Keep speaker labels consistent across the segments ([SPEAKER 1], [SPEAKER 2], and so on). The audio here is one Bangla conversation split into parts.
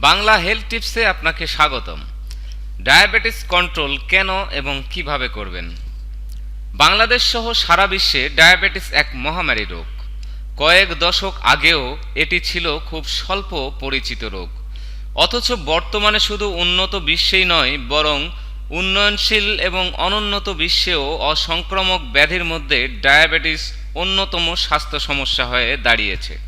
[SPEAKER 1] বাংলা হেলথ টিপসে আপনাকে স্বাগতম। ডায়াবেটিস কন্ট্রোল কেন এবং কীভাবে করবেন? বাংলাদেশ সহ সারা বিশ্বে ডায়াবেটিস এক মহামারী রোগ। কয়েক দশক আগেও এটি ছিল খুব স্বল্প পরিচিত রোগ। অথচ বর্তমানে শুধু উন্নত বিশ্বেই নয়, বরং উন্নয়নশীল এবং অনুন্নত বিশ্বেও অসংক্রামক ব্যাধির মধ্যে ডায়াবেটিস অন্যতম স্বাস্থ্য সমস্যা হয়ে দাঁড়িয়েছে।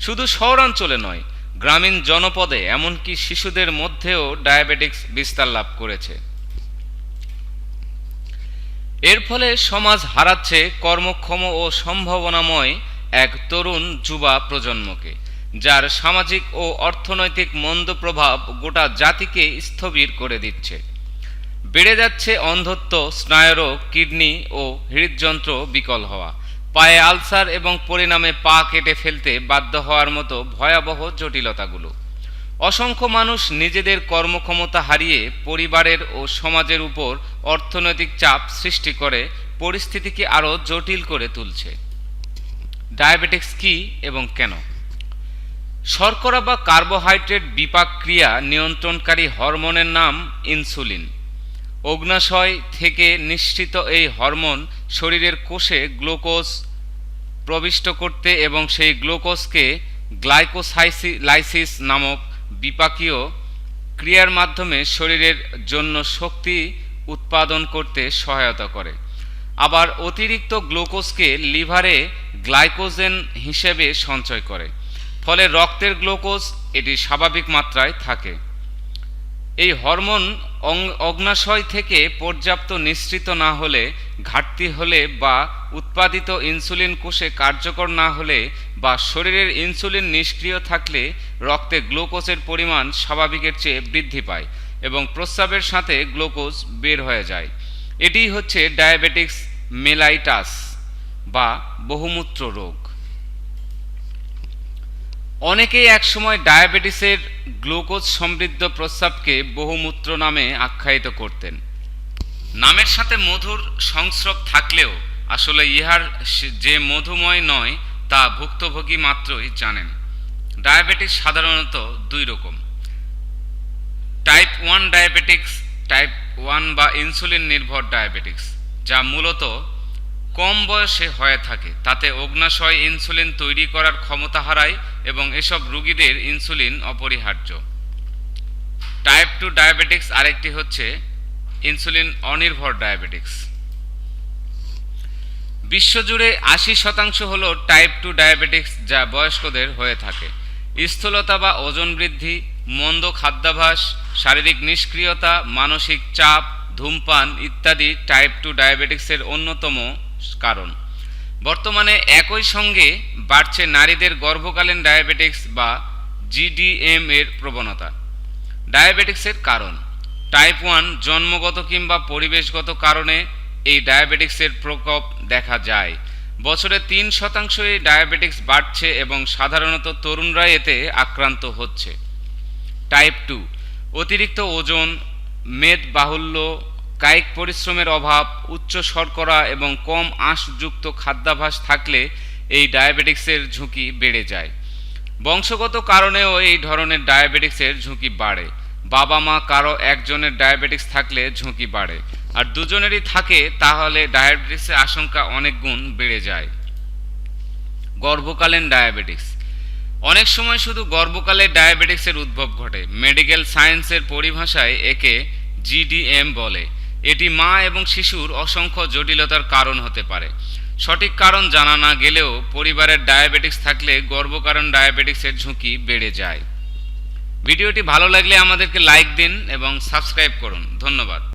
[SPEAKER 1] শুধু শহরাঞ্চলে নয় গ্রামীণ জনপদে এমনকি শিশুদের মধ্যেও ডায়াবেটিক্স বিস্তার লাভ করেছে। এর ফলে সমাজ হারাচ্ছে কর্মক্ষম ও সম্ভাবনাময় এক তরুণ যুবা প্রজন্মকে, যার সামাজিক ও অর্থনৈতিক মন্দ প্রভাব গোটা জাতিকে স্থবির করে দিচ্ছে। বেড়ে যাচ্ছে অন্ধত্ব, স্নায়ুরোগ, কিডনি ও হৃদযন্ত্র বিকল হওয়া। পায়ে আলসার এবং পরিণামে পা কেটে ফেলতে বাধ্য হওয়ার মতো ভয়াবহ জটিলতাগুলো। অসংখ্য মানুষ নিজেদের কর্মক্ষমতা হারিয়ে পরিবারের ও সমাজের উপর অর্থনৈতিক চাপ সৃষ্টি করে পরিস্থিতিকে আরও জটিল করে তুলছে। ডায়াবেটিক্স কি এবং কেন? শর্করা বা কার্বোহাইড্রেট বিপাক ক্রিয়া নিয়ন্ত্রণকারী হরমোনের নাম ইনসুলিন। অগ্নাশয় থেকে নিঃসৃত এই হরমোন শরীরের কোষে গ্লুকোজ প্রবিষ্ট করতে এবং সেই গ্লুকোজকে গ্লাইকোসাইসি লাইসিস নামক বিপাকীয় ক্রিয়ার মাধ্যমে শরীরের জন্য শক্তি উৎপাদন করতে সহায়তা করে। আবার অতিরিক্ত গ্লুকোজকে লিভারে গ্লাইকোজেন হিসেবে সঞ্চয় করে, ফলে রক্তের গ্লুকোজ এটি স্বাভাবিক মাত্রায় থাকে। এই হরমোন অগ্নাশয় থেকে পর্যাপ্ত নিঃসৃত না হলে, ঘাটতি হলে বা উৎপাদিত ইনসুলিন কোষে কার্যকর না হলে বা শরীরের ইনসুলিন নিষ্ক্রিয় থাকলে রক্তে গ্লুকোজের পরিমাণ স্বাভাবিকের চেয়ে বৃদ্ধি পায় এবং প্রস্রাবের সাথে গ্লুকোজ বের হয়ে যায়। এটি হচ্ছে ডায়াবেটিক্স মেলাইটাস বা বহুমূত্র রোগ। অনেকেই একসময় ডায়াবেটিসের গ্লুকোজ সমৃদ্ধ প্রস্রাবকে বহুমূত্র নামে আখ্যায়িত করতেন। নামের সাথে মধুর সংস্রব থাকলেও আসলে ইহার যে মধুময় নয়, তা ভুক্তভোগী মাত্রই জানেন। ডায়াবেটিস সাধারণত দুই রকম। Type one diabetics type one বা ইনসুলিন নির্ভর ডায়াবেটিক্স যা মূলত কম বয়সে হয়ে থাকে। তাতে অগ্নাশয় ইনসুলিন তৈরি করার ক্ষমতা হারায় এবং এসব রোগীদের ইনসুলিন অপরিহার্য। টাইপ টু ডায়াবেটিক্স আরেকটি হচ্ছে ইনসুলিন অনির্ভর ডায়াবেটিক্স বিশ্বজুড়ে আশি শতাংশ হল টাইপ টু ডায়াবেটিক্স যা বয়স্কদের হয়ে থাকে। স্থূলতা বা ওজন বৃদ্ধি, মন্দ খাদ্যাভাস শারীরিক নিষ্ক্রিয়তা, মানসিক চাপ, ধূমপান ইত্যাদি টাইপ টু ডায়াবেটিক্সের অন্যতম কারণ। বর্তমানে একই সঙ্গে বাড়ছে নারীদের গর্ভকালীন ডায়াবেটিক্স বা জিডিএম এর প্রবণতা। ডায়াবেটিক্সের কারণ। টাইপ ওয়ান জন্মগত কিংবা পরিবেশগত কারণে এই ডায়াবেটিক্সের প্রকোপ দেখা যায়। বছরে তিন শতাংশ এই ডায়াবেটিক্স বাড়ছে এবং সাধারণত তরুণরা এতে আক্রান্ত হচ্ছে। টাইপ টু, অতিরিক্ত ওজন মেদ বাহুল্য কায়িক পরিশ্রমের অভাব, উচ্চ শর্করা এবং কম আঁশযুক্ত খাদ্যাভাস থাকলে এই ডায়াবেটিক্সের ঝুঁকি বেড়ে যায়। বংশগত কারণেও এই ধরনের ডায়াবেটিক্সের ঝুঁকি বাড়ে। বাবা মা কারও একজনের ডায়াবেটিক্স থাকলে ঝুঁকি বাড়ে। আর দুজনেরই থাকে, তাহলে ডায়াবেটিক্সের আশঙ্কা অনেক গুণ বেড়ে যায়। গর্ভকালীন ডায়াবেটিক্স। অনেক সময় শুধু গর্ভকালে ডায়াবেটিক্সের উদ্ভব ঘটে। মেডিকেল সায়েন্সের পরিভাষায় একে জিডিএম বলে। এটি মা এবং শিশুর অসংখ্য জটিলতার কারণ হতে পারে। সঠিক কারণ জানা না গেলেও পরিবারের ডায়াবেটিক্স থাকলে গর্ভকারণ ডায়াবেটিক্সের ঝুঁকি বেড়ে যায়। ভিডিওটি ভালো লাগলে আমাদেরকে লাইক দিন এবং সাবস্ক্রাইব করুন। ধন্যবাদ।